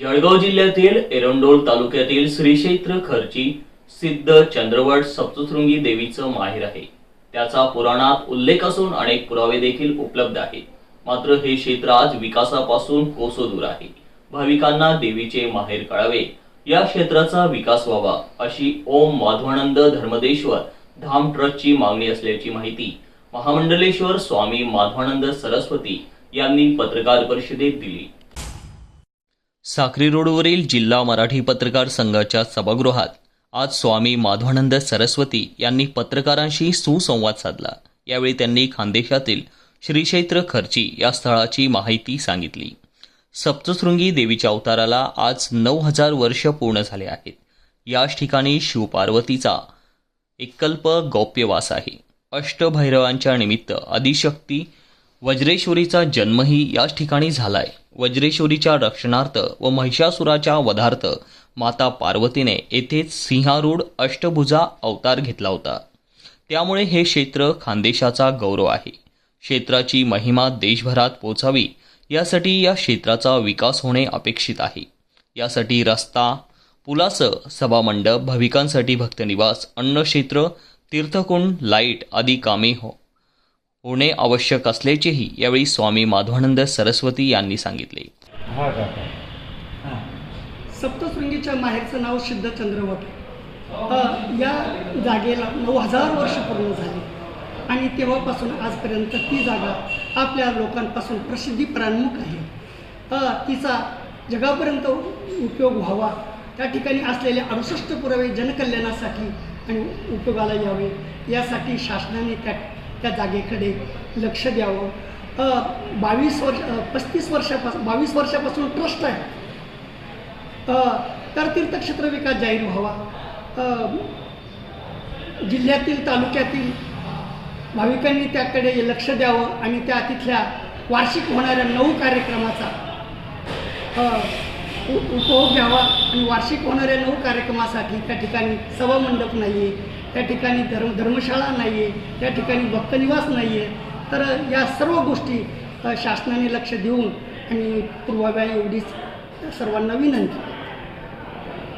जळगाव जिल्ह्यातील एरंडोल तालुक्यातील श्री क्षेत्र खर्ची सिद्ध चंद्रवड सप्तशृंगी देवीचं माहेर आहे. त्याचा पुराणात उल्लेख असून अनेक पुरावे देखील उपलब्ध आहेत. मात्र हे क्षेत्र आज विकासापासून कोसो दूर आहे. भाविकांना देवीचे माहेर कळावे. या क्षेत्राचा विकास व्हावा अशी ओम माधवानंद धर्मदेश्वर धाम ट्रस्टची मागणी असल्याची माहिती महामंडलेश्वर स्वामी माधवानंद सरस्वती यांनी पत्रकार परिषदेत दिली. साक्री रोडवरील जिल्हा मराठी पत्रकार संघाच्या सभागृहात आज स्वामी माधवानंद सरस्वती यांनी पत्रकारांशी सुसंवाद साधला. यावेळी त्यांनी खानदेशातील श्रीक्षेत्र खर्ची या स्थळाची माहिती सांगितली. सप्तशृंगी देवीच्या अवताराला आज नऊ हजार वर्ष पूर्ण झाले आहेत. याच ठिकाणी शिवपार्वतीचा एकल्प गौप्यवास आहे. अष्टभैरवांच्या निमित्त आदिशक्ती वज्रेश्वरीचा जन्मही याच ठिकाणी झाला आहे वज्रेश्वरीच्या रक्षणार्थ व महिषासुराच्या वधार्थ माता पार्वतीने येथेच सिंहारूढ अष्टभुजा अवतार घेतला होता. त्यामुळे हे क्षेत्र खानदेशाचा गौरव आहे. क्षेत्राची महिमा देशभरात पोचावी यासाठी या क्षेत्राचा विकास होणे अपेक्षित आहे. यासाठी रस्ता पुलासं सभामंडप भाविकांसाठी भक्तनिवास अन्नक्षेत्र तीर्थकुंड लाइट आदी कामे हो होणे आवश्यक असल्याचेही यावेळी स्वामी माधवानंद सरस्वती यांनी सांगितले. सप्तशृंगीच्या माहेरचं नाव सिद्ध चंद्रवट अ, या जागेला नऊ हजार वर्ष पूर्ण झाली. आणि तेव्हापासून आजपर्यंत ती जागा आपल्या लोकांपासून प्रसिद्धी प्रान्मुख आहे. अ, तिचा जगापर्यंत उपयोग व्हावा त्या ठिकाणी असलेले अडुसष्ट पुरावे जनकल्याणासाठी आणि उपयोगाला यावे यासाठी शासनाने त्या त्या जागेकडे लक्ष द्यावं. बावीस वर्ष पस्तीस वर्षापासून बावीस वर्षापासून ट्रस्ट आहे. तर तीर्थक्षेत्र विकास जाहीर व्हावा. जिल्ह्यातील तालुक्यातील भाविकांनी त्याकडे लक्ष द्यावं आणि त्या तिथल्या वार्षिक होणाऱ्या नऊ कार्यक्रमाचा उपभोग घ्यावा. आणि वार्षिक होणाऱ्या नऊ कार्यक्रमासाठी त्या ठिकाणी सभामंडप नाही आहे त्या ठिकाणी धर्म धर्मशाळा नाही आहे त्या ठिकाणी भक्तनिवास नाही आहे तर या सर्व गोष्टी शासनाने लक्ष देऊन आणि पूर्वाव्या एवढीच सर्वांना विनंती.